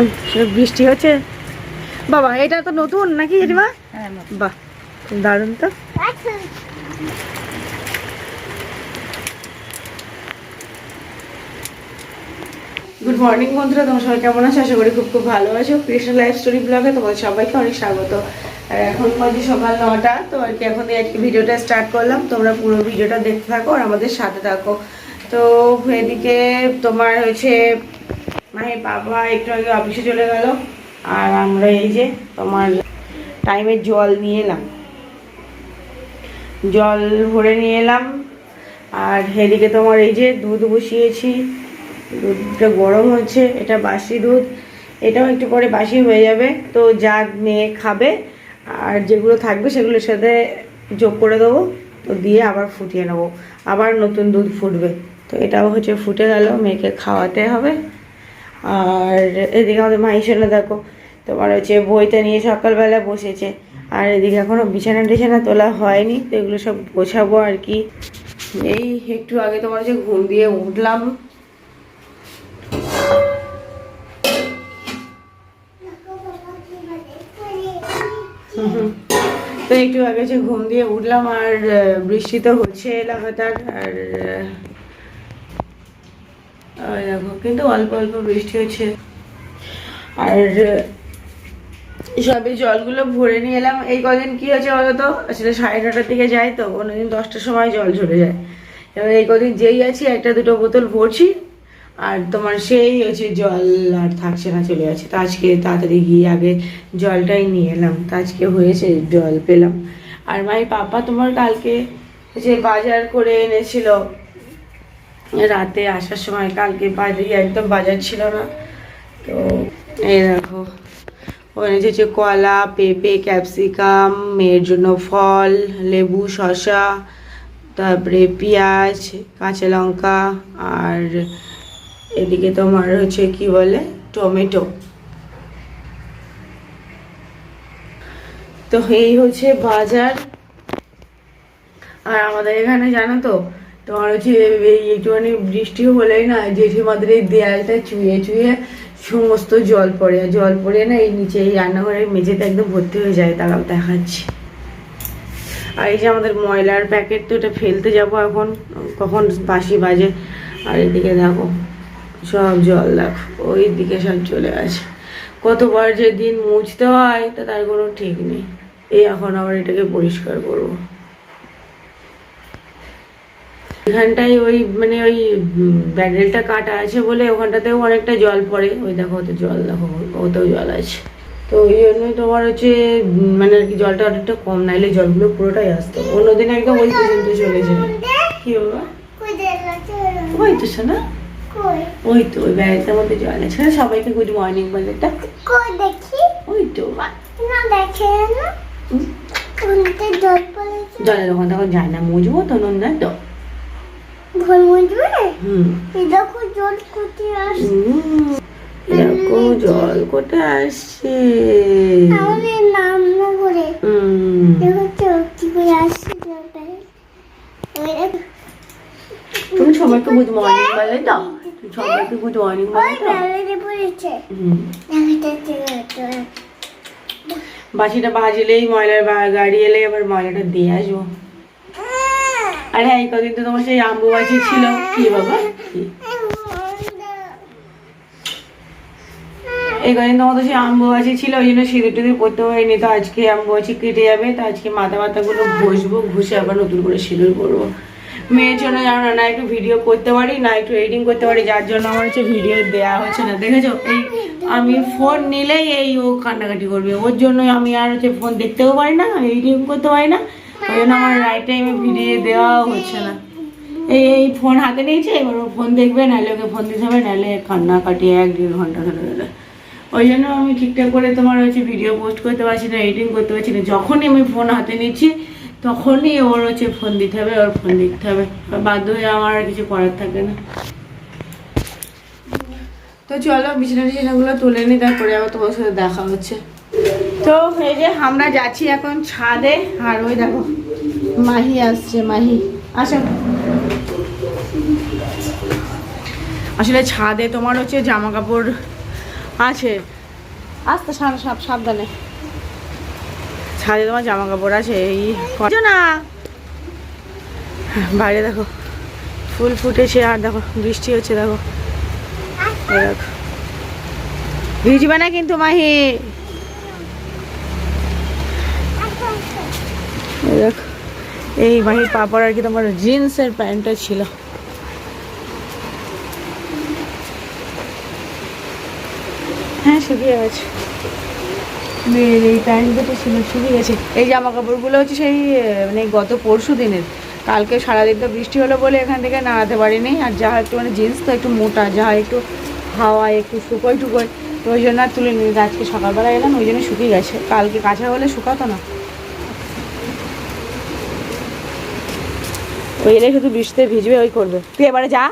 এখন বৃষ্টি হচ্ছে। বাবা এটা তো নতুন নাকি জেঠিমা হ্যাঁ বাহ দারুণ তো। গুড মর্নিং বন্ধুরা তোমার সবাই কেমন আছো? আশা করি খুব খুব ভালো আছো। কৃষ্ণ লাইফ স্টোরি ব্লগে তোমাদের সবাইকে অনেক স্বাগত। আর এখন বাজে সকাল নটা তো আর কি এখন আজকে ভিডিওটা স্টার্ট করলাম। তোমরা পুরো ভিডিওটা দেখতে থাকো আর আমাদের সাথে থাকো। তো এদিকে তোমার হচ্ছে মানে বাবা একটু আগে অফিসে চলে গেল, আর আমরা এই যে তোমার টাইমে জল নিয়ে এলাম। জল ভরে নিয়ে এলাম, আর এদিকে তোমার এই যে দুধ বসিয়েছি, দুধটা গরম হচ্ছে, এটা বাসি দুধ, এটাও একটু পরে বাসি হয়ে যাবে। তো যা মেয়ে খাবে, আর যেগুলো থাকবে সেগুলোর সাথে যোগ করে দেবো, তো দিয়ে আবার ফুটিয়ে নেব। আবার নতুন দুধ ফুটবে। তো এটাও হচ্ছে ফুটে গেল, মেয়েকে খাওয়াতে হবে। আর এদিকে আমাদের মাইশনে দেখো। তোমার হচ্ছে বইটা নিয়ে সকালবেলা বসেছে। আর এদিকে এখনও বিছানা টিছানা তোলা হয়নি, তো এগুলো সব গোছাবো আর কি। এই একটু আগে তোমার হচ্ছে ঘুম দিয়ে উঠলাম। তো একটু আগে যে ঘুম দিয়ে উঠলাম আর বৃষ্টি তো হচ্ছে লাগাতার। আর ওই দেখো কিন্তু অল্প অল্প বৃষ্টি হচ্ছে। আর সবই জলগুলো ভরে নিয়ে এলাম। এই কদিন কি হয়েছে বলতো আসলে সাড়ে নটার দিকে যাই তো, কোনোদিন দশটার সময় জল ঝরে যায়। এবার এই কদিন যেই আছি, একটা দুটো বোতল ভরছি, আর তোমার সেই হচ্ছে জল আর থাকছে না, চলে যাচ্ছে। তো আজকে তাড়াতাড়ি গিয়ে আগে জলটাই নিয়ে এলাম। তো আজকে হয়েছে, জল পেলাম। আর মাই পাপা তোমার কালকে যে বাজার করে এনেছিল। রাতে আসার সময় কালকে বাজারে একদম বাজার ছিল না। তো এই দেখো, ওখানে যে কলা, পেঁপে, ক্যাপসিকাম, মেয়ের জন্য ফল, লেবু, শসা, তারপরে পেঁয়াজ, কাঁচা লঙ্কা, আর এদিকে তোমার হচ্ছে কি বলে, টমেটো। তো এই হচ্ছে বাজার। আর আমাদের এখানে জানো তো তোমার হচ্ছে এই একটুখানি বৃষ্টি হলেই না জেঠিমাদের এই দেয়ালটা চুয়ে চুয়ে সমস্ত জল পড়ে জল পড়ে না এই নিচে এই রান্নাঘরের মেঝেতে একদম ভর্তি হয়ে যায়, তারাও দেখাচ্ছি। আর এই যে আমাদের ময়লার প্যাকেট তো এটা ফেলতে যাব এখন, কখন বাসি বাজে, আর এদিকে দেখো, সব জল দেখো, ওই দিকে সব চলে আসে কতবার যে দিন মুছতে হয়, তা তার কোনো ঠিক নেই। এই এখন আবার এটাকে পরিষ্কার করব। এখানটায় ওই মানে ওই ব্যারেলটা কাটা আছে বলে ওখানটাতেও অনেকটা জল পড়ে। ওই দেখো ওতে জল দেখো ওতেও জল আছে। তো ওই জন্যই তোমার হচ্ছে মানে আর কি জলটা অনেকটা কম নাইলে জলগুলো পুরোটাই আসতো। অন্যদিন একদম ওই পর্যন্ত চলে যায় কি বাবা? ওই তো শোনা ওই তো ওই ব্যাগটার মধ্যে জল আছে সবাইকে গুড মর্নিং বলে ওই তো জলের ওখান তখন যায় না মুজবো তো নুন তো। তুমি সবাইকে গুড মর্নিং বলে তো সবাইকে গুড মর্নিং বলে তো বাসিটা বাজলেই ময়লার বা- গাড়ি এলে এবার ময়লাটা দিয়ে আসব। আরে এই কদিন তো তোমার সেই আম্বু বাজি ছিল। কি বাবা? এই কদিন তোমার তো সেই আম্বু বাজি ছিল ওই জন্য সিঁদুর টিঁদুর পরতে হয়নি। তো আজকে আম্বু বাজি কেটে যাবে তো আজকে মাথা মাথাগুলো ঘষবো ঘষে আবার নতুন করে সিঁদুর করব মেয়ের জন্য জানো না, না একটু ভিডিও করতে পারি না একটু এডিটিং করতে পারি যার জন্য আমার হচ্ছে ভিডিও দেওয়া হচ্ছে না। দেখেছ? এই আমি ফোন নিলেই এই ও কান্নাকাটি করবে। ওর জন্য আমি আর হচ্ছে ফোন দেখতেও পারি না এডিটিং করতে পারি না। ওই জন্য আমার রাইট টাইমে ভিডিও দেওয়াও হচ্ছে না। এই এই ফোন হাতে নিয়েছে, এবার ও ফোন দেখবে, নাহলে ওকে ফোন দিতে হবে, নাহলে কান্নাকাটি এক দেড় ঘণ্টা ধরে ধরে। ওই জন্য আমি ঠিকঠাক করে তোমার হচ্ছে ভিডিও পোস্ট করতে পারছি না এডিটিং করতে পারছি না। যখনই আমি ফোন হাতে নিচ্ছি, তখনই ওর হচ্ছে ফোন দিতে হবে, ওর ফোন দেখতে হবে। বাধ্য হয়ে আমার আর কিছু করার থাকে না। তো চলো, বিছানা টিছানাগুলো তুলে নি, তারপরে আবার তোমার সাথে দেখা হচ্ছে। তো এই যে আমরা যাচ্ছি এখন ছাদে, আর ওই দেখো, মাহি আসছে, মাহি। আসো। আসলে ছাদে তোমার হচ্ছে জামা কাপড় আছে। আস্তে সাপ, সাবধানে। ছাদে তোমার জামা কাপড় আছে, এই না। বাইরে দেখো, ফুল ফুটেছে, আর দেখো, বৃষ্টি হচ্ছে দেখো। ভিজবে না কিন্তু মাহি এই দেখো এই মাহির পাপড় আর কি তোমার জিন্সের প্যান্টটা ছিল। হ্যাঁ শুকিয়ে গেছে। মেয়ের এই প্যান্ট দুটো ছিল, শুকিয়ে গেছে। এই জামা কাপড়গুলো হচ্ছে সেই মানে গত পরশু দিনের। কালকে সারাদিন তো বৃষ্টি হলো বলে এখান থেকে নাড়াতে পারিনি। আর যা একটু মানে জিন্স তো একটু মোটা যা একটু হাওয়ায় একটু শুকোয় টুকোয়, তো ওই জন্য আর তুলে নিয়ে আজকে সকালবেলা এলাম, ওই জন্য শুকিয়ে গেছে। কালকে কাঁচা হলে শুকাতো না। ওই এলে শুধু বৃষ্টিতে ভিজবে, ওই করবে। তুই এবারে যা।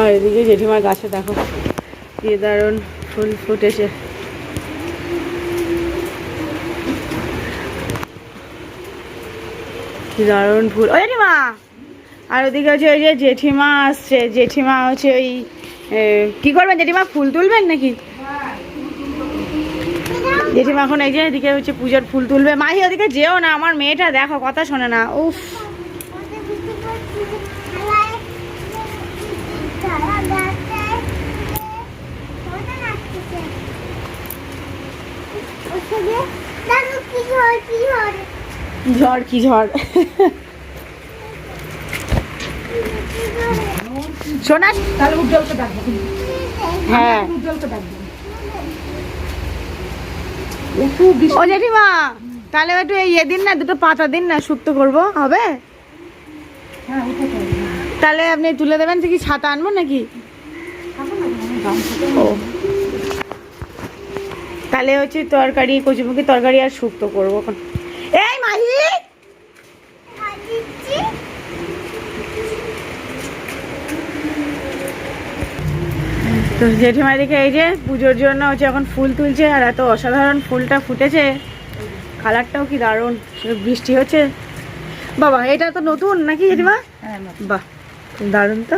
আর এদিকে জেঠিমার গাছে দেখো, কি দারুণ ফুল ফুটেছে। দারুণ ফুল। ও জেঠিমা! আর ওদিকে হচ্ছে ওই যে জেঠিমা আসছে, জেঠিমা হচ্ছে ওই কি করবেন জেঠিমা? ফুল তুলবেন নাকি? জেঠিমা এখন এই যে এদিকে হচ্ছে পুজোর ফুল তুলবে। মাহি ওদিকে যেও না আমার মেয়েটা দেখো কথা শোনে না। উফ। ঝড় কি ঝড়? শোনা। হ্যাঁ। ও জেঠিমা তাহলে একটু ইয়ে দিন না, দুটো পাতা দিন না, শুক্তো করব, হবে? তাহলে আপনি তুলে দেবেন, কি ছাতা আনব নাকি? ও। তাহলে হচ্ছে তরকারি, কচুমুখি তরকারি আর শুক্তো করব এখন এই মাহি তো জেঠিমা দিকে এই যে পুজোর জন্য হচ্ছে এখন ফুল তুলছে আর এত অসাধারণ ফুলটা ফুটেছে। কালারটাও কি দারুণ। বৃষ্টি হচ্ছে। বাবা এটা তো নতুন নাকি জেঠিমা? হ্যাঁ। বাহ দারুণ তো।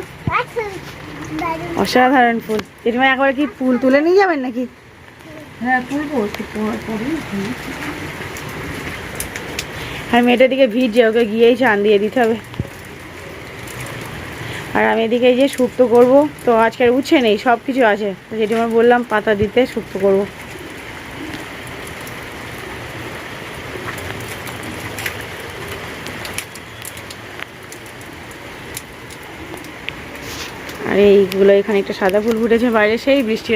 অসাধারণ ফুল। জেঠিমা একবার কি ফুল তুলে নিয়ে যাবেন নাকি? হ্যাঁ। আর মেয়েটার দিকে ভিড় যে ওকে গিয়েই চান দিয়ে দিতে হবে। আর আমি এদিকে যে শুক্তো করব তো আজকের উচ্ছে নেই সব কিছু আছে তো জেঠিমা বললাম পাতা দিতে শুক্তো করব আর এইগুলো এখানে একটা সাদা ফুল ফুটেছে বাইরে সেই বৃষ্টি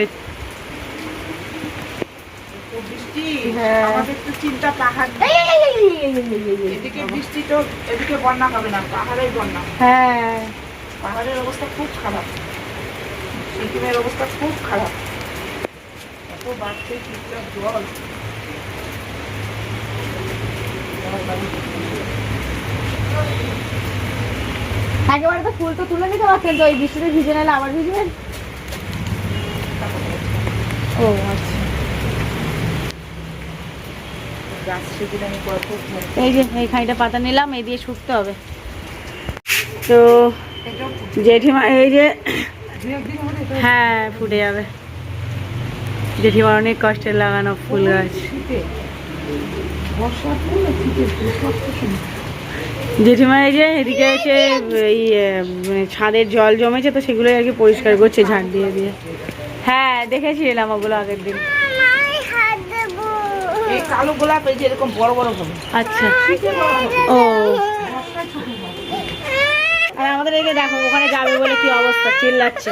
হ্যাঁ। আমাদের তো চিন্তা পাহাড় এদিকে বৃষ্টি তো এদিকে বন্যা হবে না পাহাড়ের বন্যা হ্যাঁ পাহাড়ের অবস্থা খুব খারাপ। সিকিমের অবস্থা খুব খারাপ। এত বাড়ছে চুপচাপ জল। একেবারে তো ফুল তো তুলে নিতে পারছেন তো ওই বৃষ্টিতে ভিজে নিলে আবার ভিজবেন? ও আচ্ছা। এই যে এই খানিটা পাতা নিলাম এই দিয়ে শুকতে হবে। তো জেঠিমা এই যে হ্যাঁ ফুটে যাবে। জেঠিমার অনেক কষ্টের লাগানো ফুল গাছ। জেঠিমা এই যে এদিকে হচ্ছে এই মানে ছাদের জল জমেছে তো সেগুলো আর কি পরিষ্কার করছে ঝাড় দিয়ে দিয়ে। হ্যাঁ দেখেছিলাম ওগুলো আগের দিন। কালো গোলাপ এই যে এরকম বড় বড় হবে। আচ্ছা। ও আর দেখো, ওখানে যাবে বলে কি অবস্থা? চিল্লাচ্ছে।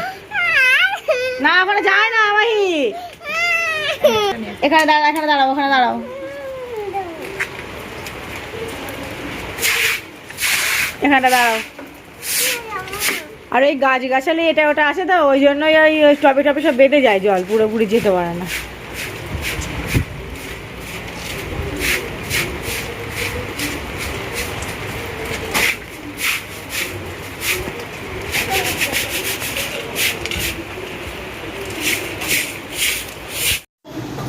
না, ওখানে যায় না, মাহি। এখানে দাঁড়াও এখানে দাঁড়াও, ওখানে দাঁড়াও। এখানটা দাঁড়াও। আর ওই গাছ গাছালি এটা ওটা আছে তো, ওই জন্যই ওই টপে টপে সব বেঁধে যায় জল, পুরোপুরি যেতে পারে না।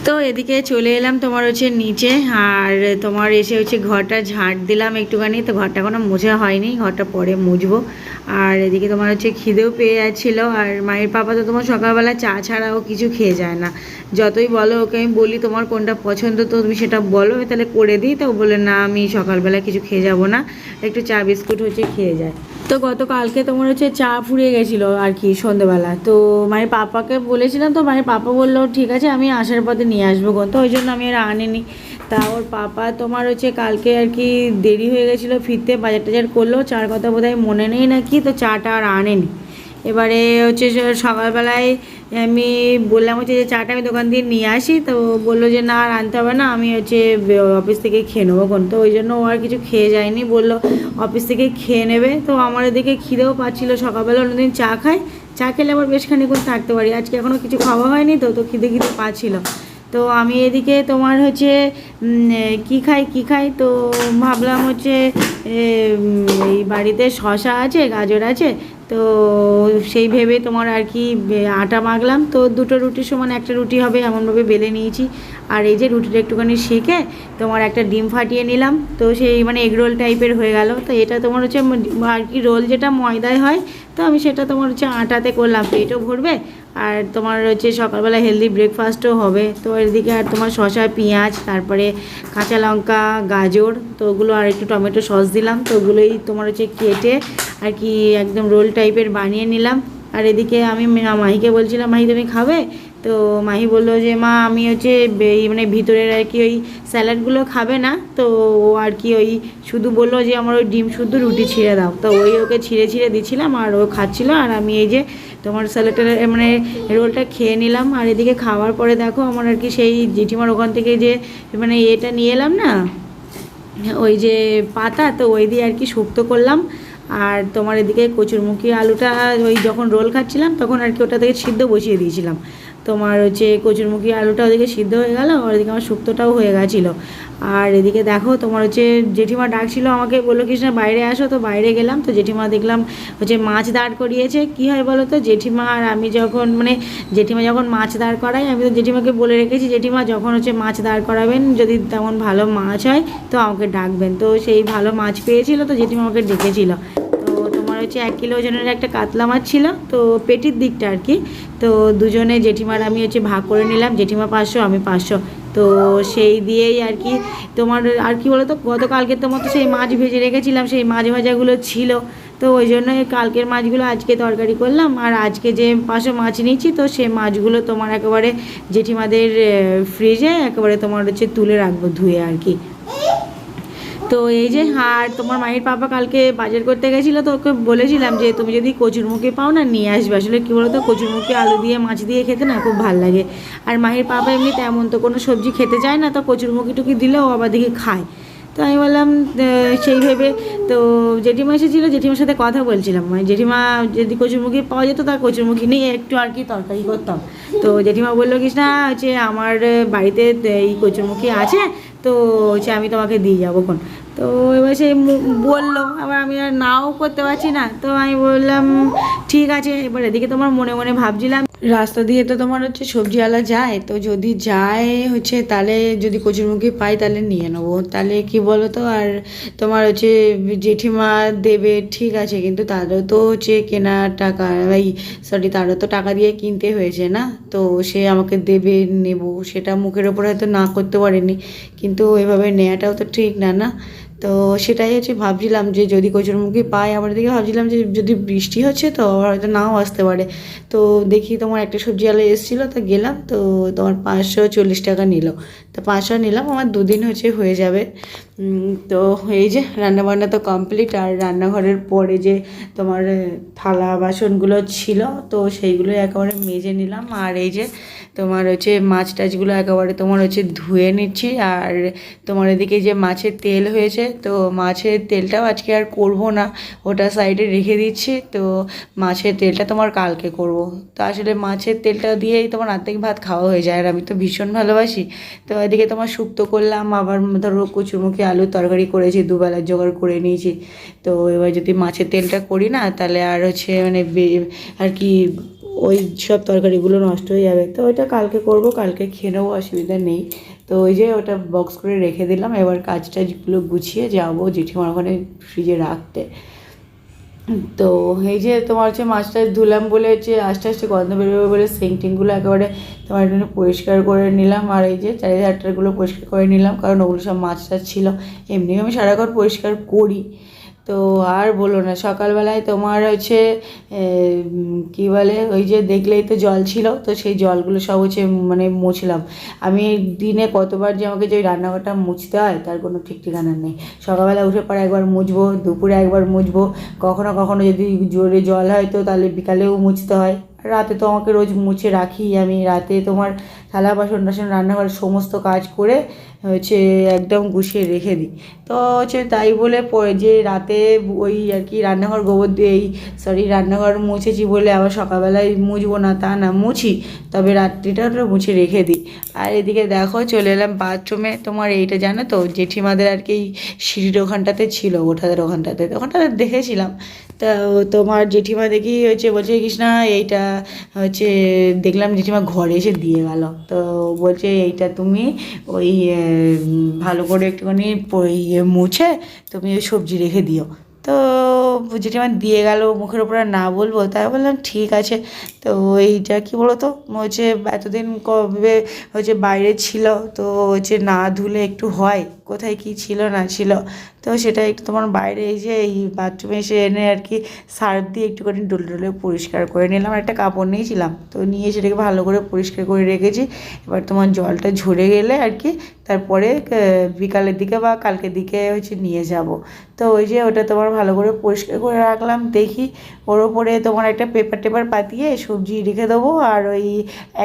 তো এদিকে চলে এলাম তোমার হচ্ছে নিচে, আর তোমার এসে হচ্ছে ঘরটা ঝাঁট দিলাম একটুখানি। তো ঘরটা কোনো মোছা হয়নি, ঘরটা পরে মুছবো। আর এদিকে তোমার হচ্ছে খিদেও পেয়ে যাচ্ছিল, আর মায়ের পাপা তো তোমার সকালবেলা চা ছাড়াও কিছু খেয়ে যায় না। যতই বলো ওকে, আমি বলি, তোমার কোনটা পছন্দ, তো তুমি সেটা বলো, আমি তাহলে করে দিই। তো বলে, না, আমি সকালবেলা কিছু খেয়ে যাব না। একটু চা বিস্কুট হচ্ছে খেয়ে যায়। তো গতকালকে তোমার হচ্ছে চা ফুরিয়ে গেছিল আর কি সন্ধ্যেবেলা তো মায়ের পাপাকে বলেছিলাম তো মানে পাপা বলল, ঠিক আছে, আমি আসার পথে নিয়ে আসব কোন তো ওই জন্য আমি আর আনিনি। তা ওর পাপা তোমার হচ্ছে কালকে আর কি দেরি হয়ে গেছিল, ফিরতে বাজার টাজার করল। চার কথা বোধহয় মনে নেই নাকি, তো চাটা আর আনেনি। এবারে হচ্ছে সকালবেলায় আমি বললাম হচ্ছে যে চাটা আমি দোকান দিয়ে নিয়ে আসি, তো বলল যে না আর আনতে হবে না, আমি হচ্ছে অফিস থেকে খেয়ে নেব কোন তো ওই জন্য ও আর কিছু খেয়ে যায়নি, বলল অফিস থেকে খেয়ে নেবে। তো আমার এদিকে খিদেও পাচ্ছিলো, সকালবেলা অন্যদিন চা খাই। চা খেলে আবার বেশ খানিক্ষণ থাকতে পারি, আজকে এখনও কিছু খাওয়া হয়নি, তো তো খিদে খিদে পাচ্ছিলো। তো আমি এদিকে তোমার হচ্ছে কি খাই কি খাই? তো ভাবলাম হচ্ছে এই বাড়িতে শশা আছে, গাজর আছে তো সেই ভেবে তোমার আর কি আটা মাখলাম। তো দুটো রুটির সমান একটা রুটি হবে এমনভাবে বেলে নিয়েছি। আর এই যে রুটিটা একটুখানি সেঁকে তোমার একটা ডিম ফাটিয়ে নিলাম। তো সেই মানে এগরোল টাইপের হয়ে গেল। তো এটা তোমার হচ্ছে আর কি রোল যেটা ময়দায় হয়, তো আমি সেটা তোমার হচ্ছে আটাতে করলাম। পেটও ভরবে। আর তোমার হচ্ছে সকালবেলা হেলদি ব্রেকফাস্টও হবে। তো এদিকে আর তোমার শশা পেঁয়াজ, তারপরে কাঁচা লঙ্কা, গাজর, তো ওগুলো আর একটু টমেটো সস দিলাম। তো ওগুলোই তোমার হচ্ছে কেটে আর কি একদম রোল টাইপের বানিয়ে নিলাম। আর এদিকে আমি মাহিকে বলছিলাম, মাহি তুমি খাবে? তো মাহি বলল যে, মা, আমি হচ্ছে মানে ভিতরের আর কি ওই স্যালাডগুলো খাবে না। তো ও আর কি ওই শুধু বলল যে, আমার ওই ডিম শুদ্ধ রুটি ছিঁড়ে দাও। তো ওই ওকে ছিঁড়ে ছিঁড়ে দিছিলাম আর ও খাচ্ছিল। আর আমি এই যে তোমার স্যালাডটা মানে রোলটা খেয়ে নিলাম। আর এদিকে খাওয়ার পরে দেখো আমার আর কি সেই জেঠিমার ওখান থেকে যে মানে এটা নিয়ে এলাম না, ওই যে পাতা, তো ওই দিয়ে আর কি শুক্তো করলাম। আর তোমার এদিকে কচুরমুখী আলুটা ওই যখন রোল খাচ্ছিলাম, তখন আর কি ওটা থেকে সিদ্ধ বসিয়ে দিয়েছিলাম। তোমার হচ্ছে কচুরমুখী আলুটা ওদিকে সিদ্ধ হয়ে গেল, আর ওদিকে আমার শুক্তোটাও হয়ে গেছিল। আর এদিকে দেখো তোমার হচ্ছে জেঠিমা ডাকছিল আমাকে, বলল, কৃষ্ণা, বাইরে আসো। তো বাইরে গেলাম, তো জেঠিমা দেখলাম হচ্ছে মাছ দাঁড় করিয়েছে। কি হয় বলো তো, জেঠিমা আর আমি যখন মানে জেঠিমা যখন মাছ দাঁড় করাই আমি তো জেঠিমাকে বলে রেখেছি, জেঠিমা, যখন হচ্ছে মাছ দাঁড় করাবেন, যদি তেমন ভালো মাছ হয়, তো আমাকে ডাকবেন। তো সেই ভালো মাছ পেয়েছিল, তো জেঠিমা আমাকে ডেকেছিল। হচ্ছে এক কিলো ওজনের একটা কাতলা মাছ ছিল, তো পেটির দিকটা আর কি। তো দুজনে জেঠিমার আমি হচ্ছে ভাগ করে নিলাম, জেঠিমা পাঁচশো, আমি পাঁচশো। তো সেই দিয়েই আর কি তোমার আর কি বলো তো গতকালকে তো সেই মাছ ভেজে রেখেছিলাম, সেই মাছ ভাজাগুলো ছিল। তো ওই জন্য কালকের মাছগুলো আজকে তরকারি করলাম, আর আজকে যে পাঁচশো মাছ নিয়েছি, তো সেই মাছগুলো তোমার একেবারে জেঠিমাদের ফ্রিজে একেবারে তোমার হচ্ছে তুলে রাখব ধুয়ে আর কি। তো এই যে হাট তোমার মায়ের পাপা কালকে বাজার করতে গেছিল, তো ওকে বলেছিলাম যে, তুমি যদি কচুরমুখী পাও না, নিয়ে আসবে। আসলে কী বলো তো কচুরমুখী আলু দিয়ে মাছ দিয়ে খেতে না খুব ভালো লাগে। আর মায়ের পাপা এমনি তেমন তো কোনো সবজি খেতে চায় না, তো কচুরমুখি টুকি দিলেও আবার দেখি খায়। তো আমি বললাম সেই ভেবে তো জেঠিমা এসেছিল, জেঠিমার সাথে কথা বলছিলাম। মানে জেঠিমা যদি কচুরমুখী পাওয়া যেত, তার কচুরমুখী নিয়ে একটু আর কি তরকারি করতাম। তো জেঠিমা বলল, কৃষ্ণা, হচ্ছে আমার বাড়িতে এই কচুরমুখী আছে, তো হচ্ছে আমি তোমাকে দিয়ে যাব কোন তো এবার সে বলল, আবার আমি আর নাও করতে পারছি না। তো আমি বললাম, ঠিক আছে। এবার এদিকে তোমার মনে মনে ভাবছিলাম রাস্তা দিয়ে তো তোমার হচ্ছে সবজিওয়ালা যায়, তো যদি যায় হচ্ছে তাহলে যদি কচুরমুখী পাই তাহলে নিয়ে নেব। তাহলে কি বলো তো আর তোমার হচ্ছে জেঠিমা দেবে, ঠিক আছে, কিন্তু তারও তো হচ্ছে কেনার টাকা, এই সরি তারও তো টাকা দিয়ে কিনতে হয়েছে না? তো সে আমাকে দেবে, নেব। সেটা মুখের ওপর হয়তো না করতে পারেনি, কিন্তু এভাবে নেওয়াটাও তো ঠিক না না? তো সেটাই হচ্ছে ভাবছিলাম যে যদি কচুরমুখী পাই, আবার দিকে ভাবছিলাম যে যদি বৃষ্টি হচ্ছে তো হয়তো নাও আসতে পারে। তো দেখি তোমার একটা সবজিওয়ালা এসেছিল, তো গেলাম, তো তোমার পাঁচশো চল্লিশ টাকা নিল। তো পাঁচশো নিলাম, আমার দুদিন হচ্ছে হয়ে যাবে। তো এই যে রান্নাবান্না তো কমপ্লিট আর রান্নাঘরের পরে যে তোমার থালা বাসনগুলো ছিল, তো সেইগুলো একেবারে মেজে নিলাম। আর এই যে তোমার হচ্ছে মাছ টাছগুলো একেবারে তোমার হচ্ছে ধুয়ে নিচ্ছি আর তোমার এদিকে যে মাছের তেল হয়েছে, তো মাছের তেলটাও আজকে আর করব না। ওটা সাইডে রেখে দিচ্ছি, তো মাছের তেলটা তোমার কালকে করব। তো আসলে মাছের তেলটা দিয়েই তোমার আর্ধেক ভাত খাওয়া হয়ে যায়, আর আমি তো ভীষণ ভালোবাসি। তো এদিকে তোমার শুক্তো করলাম, আবার ধরো কচুরমুখী আলুর তরকারি করেছি, দুবেলার জোগাড় করে নিয়েছি। তো এবার যদি মাছের তেলটা করি না, তাহলে আর হচ্ছে মানে আর কি ওই সব তরকারিগুলো নষ্ট হয়ে যাবে। তো ওইটা কালকে করব, কালকে খেয়ে নেব, অসুবিধা নেই। তো ওই যে ওটা বক্স করে রেখে দিলাম, এবার কাজ টাজগুলো গুছিয়ে যাব জেঠিমার ওখানে ফ্রিজে রাখতে। তো এই যে তোমার হচ্ছে মাছটা ধুলাম বলে হচ্ছে আস্তে আস্তে গন্ধ বেরোবে বলে টিংগুলো একেবারে তোমার জন্য পরিষ্কার করে নিলাম। আর এই যে চারি হাটটারগুলো পরিষ্কার করে নিলাম, কারণ ওগুলো সব মাছ টাছ ছিল। এমনি আমি সারাক্ষণ পরিষ্কার করি। তো আর বলো না, সকালবেলায় তোমার হচ্ছে কী বলে, ওই যে দেখলেই তো জল ছিল, তো সেই জলগুলো সব হচ্ছে মানে মুছলাম। আমি দিনে কতবার যে আমাকে যে রান্নাঘরটা মুছতে হয়, তার কোনো ঠিক ঠিকানা নেই। সকালবেলা উঠে পরে একবার মুছবো, দুপুরে একবার মুছবো, কখনো কখনো যদি জোরে জল হয় তো তাহলে বিকালেও মুছতে হয়। রাতে তো আমাকে রোজ মুছে রাখি আমি, রাতে তোমার থালা, বাসন টাসন রান্নাঘরের সমস্ত কাজ করে হচ্ছে একদম গুছিয়ে রেখে দিই। তো হচ্ছে তাই বলে পরে যে রাতে ওই আর কি রান্নাঘর গোবর দিয়ে এই সরি রান্নাঘর মুছেছি বলে আবার সকালবেলায় মুছবো না তা না, মুছি। তবে রাত্রিটা মুছে রেখে দিই। আর এদিকে দেখো চলে এলাম বাথরুমে তোমার এইটা জানো তো, জেঠিমাদের আর কি সিঁড়ির ওখানটাতে ছিল, ওঠাদের ওখানটাতে। ওখানটাতে দেখেছিলাম। তা তোমার জেঠিমা দেখি হচ্ছে বলছে, কৃষ্ণা, এইটা হচ্ছে, দেখলাম জেঠিমা ঘরে এসে দিয়ে গেল। তো বলছে, এইটা তুমি ওই ভালো করে একটুখানি ইয়ে মুছে, তুমি ওই সবজি রেখে দিও। জেঠিমা দিয়ে গেল মুখের আর না বলব, তাই বললাম, ঠিক আছে। তো এইটা কি বলো তো হচ্ছে এতদিন কবে হচ্ছে বাইরে ছিল, তো হচ্ছে না ধুলে একটু হয়, কোথায় কি ছিল না ছিল, তো সেটা একটু তোমার বাইরে এই যে এই বাথরুমে এসে এনে আর কি সার্ফ দিয়ে একটুখানি ডলে ডলে পরিষ্কার করে নিলাম একটা কাপড় নিয়েছিলাম, তো নিয়ে সেটাকে ভালো করে পরিষ্কার করে রেখেছি। এবার তোমার জলটা ঝরে গেলে আর কি তারপরে বিকালের দিকে বা কালকের দিকে হচ্ছে নিয়ে যাব। তো ওই যে ওটা তোমার ভালো করে পরিষ্কার করে রাখলাম। দেখি ওর ওপরে তোমার একটা পেপার টেপার পাতিয়ে সবজি রেখে দেবো। আর ওই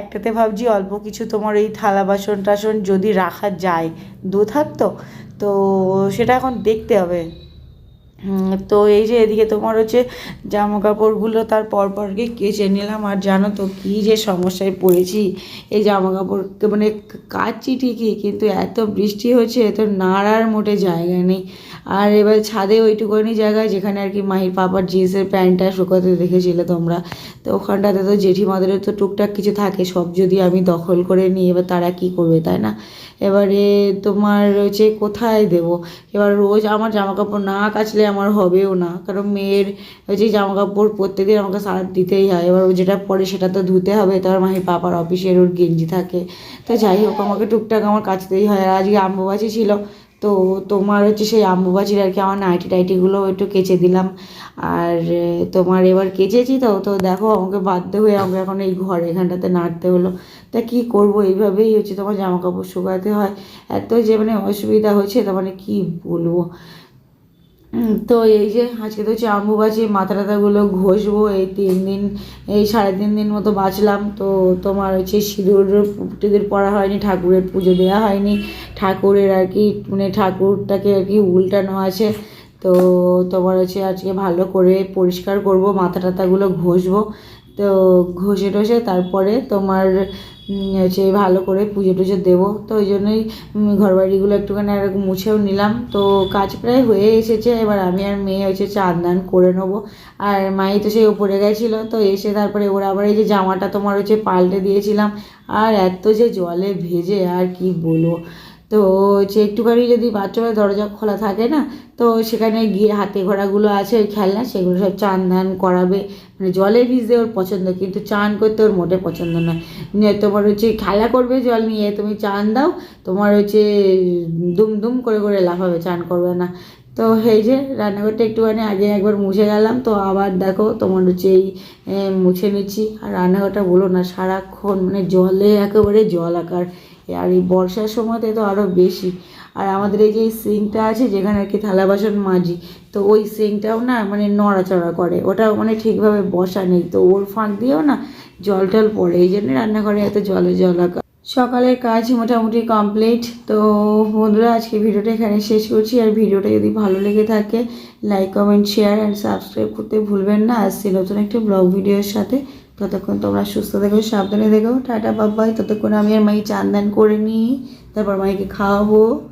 একটাতে ভাবছি অল্প কিছু তোমার ওই থালা বাসন টাসন যদি রাখা যায় দু থাকতো তো সেটা এখন দেখতে হবে। তো এই যে এদিকে তোমার হচ্ছে জামা কাপড়গুলো তার গিয়ে কেচে নিলাম। আর জানো তো কী যে সমস্যায় পড়েছি। এই জামা কাপড়কে মানে কাচছি ঠিকই, কিন্তু এত বৃষ্টি হচ্ছে, এত নাড়ার মোটে জায়গা নেই। আর এবার ছাদে ওইটুকুনি জায়গায় যেখানে আর কি মাহির পাপার জিন্সের প্যান্টটা শুকোতে দেখেছিলে তোমরা? তো ওখানটাতে তো জেঠিমাদেরও তো টুকটাক কিছু থাকে, সব যদি আমি দখল করে নিই, এবার তারা কি করবে তাই না? এবারে তোমার হচ্ছে কোথায় দেব? এবার রোজ আমার জামা কাপড় না কাচলে আমার হবেও না। কারণ মেয়ের হচ্ছে জামা কাপড় প্রত্যেকদিন আমাকে সার্ফ দিতেই হয়। এবার ও যেটা পরে সেটা তো ধুতে হবে, তার মাহি পাপার অফিসের ওর গেঞ্জি থাকে। তো যাই হোক, আমাকে টুকটাক আমার কাচতেই হয়। আর আজকে আম্বুবাচি ছিল, তো তোমার হচ্ছে সেই আম্বুবাচির আর কি আমার নাইটি টাইটিগুলো একটু কেচে দিলাম। আর তোমার এবার কেচেছি তো তো দেখো আমাকে বাধ্য হয়ে আমাকে এখন এই ঘর এখানটাতে নাড়তে হলো। তা কি করব? এইভাবেই হচ্ছে তোমার জামা কাপড় শুকাতে হয়। এত যে মানে অসুবিধা হচ্ছে, তা মানে কী বলব? তো এই যে আজকে তো হচ্ছে আম্বুবাচি মাথা টাথাগুলো ঘষবো, এই তিন দিন, এই সাড়ে তিন দিন মতো বাঁচলাম। তো তোমার হচ্ছে সিঁদুর টিদুর পড়া হয়নি, ঠাকুরের পুজো দেওয়া হয়নি। ঠাকুরের আর কি মানে ঠাকুরটাকে আর কি উল্টানো আছে। তো তোমার হচ্ছে আজকে ভালো করে পরিষ্কার করব, মাথা টাথাগুলো ঘষবো। তো ঘষে টষে তারপরে তোমার হচ্ছে ভালো করে পুজো টুজো দেবো। তো ওই জন্যই ঘরবাড়িগুলো একটুখানি আর মুছেও নিলাম। তো কাজ প্রায় হয়ে এসেছে, এবার আমি আর মেয়ে হচ্ছে চান দান করে নেব। আর মাই তো সেই ওপরে গেছিল, তো এসে তারপরে ওরা আবার এই যে জামাটা তোমার হচ্ছে পাল্টে দিয়েছিলাম। আর এত যে জলে ভেজে, আর কি বলব? তো হচ্ছে একটুখানি যদি বাথরুমের দরজা খোলা থাকে না, তো সেখানে গিয়ে হাতে ঘোড়াগুলো আছে, ওই খেলনা, সেগুলো সব চান দান করাবে। মানে জলে ভিজতে ওর পছন্দ, কিন্তু চান করতে ওর মোটে পছন্দ নিয়ে। তোমার হচ্ছে খেলা করবে জল নিয়ে, তুমি চান দাও, তোমার হচ্ছে দুম দুম করে করে লাফাবে, চান করবে না। তো এই যে রান্নাঘরটা একটুখানি আগে একবার মুছে গেলাম, তো আবার দেখো তোমার হচ্ছে এই মুছে নিচ্ছি। আর রান্নাঘরটা বলো না, সারাক্ষণ মানে জলে, একেবারে জল আকার। আর এই বর্ষার সময়তে তো আরও বেশি। আর আমাদের এই যে সিঙ্কটা আছে যেখানে আর কি থালা বাসন মাজি, তো ওই সিঙ্কটাও না মানে নড়াচড়া করে। ওটাও মানে ঠিকভাবে বসা নেই। তো ওর ফাঁক দিয়েও না জল টল পড়ে। এই জন্য রান্নাঘরে এত জলে জল আকার সকালের কাজ মোটামুটি কমপ্লিট তো বন্ধুরা, আজকে ভিডিওটা এখানে শেষ করছি। আর ভিডিওটা যদি ভালো লেগে থাকে like comment share and subscribe করতে ভুলবেন না। আসছি নতুন একটি ব্লগ ভিডিওর সাথে ততক্ষণ তোমরা সুস্থ দেখো সাবধানে থেকো। টাটা বাবাই ততক্ষণ আমি আর মাই চান করে নিই। তারপর মাইকে খাওয়াবো।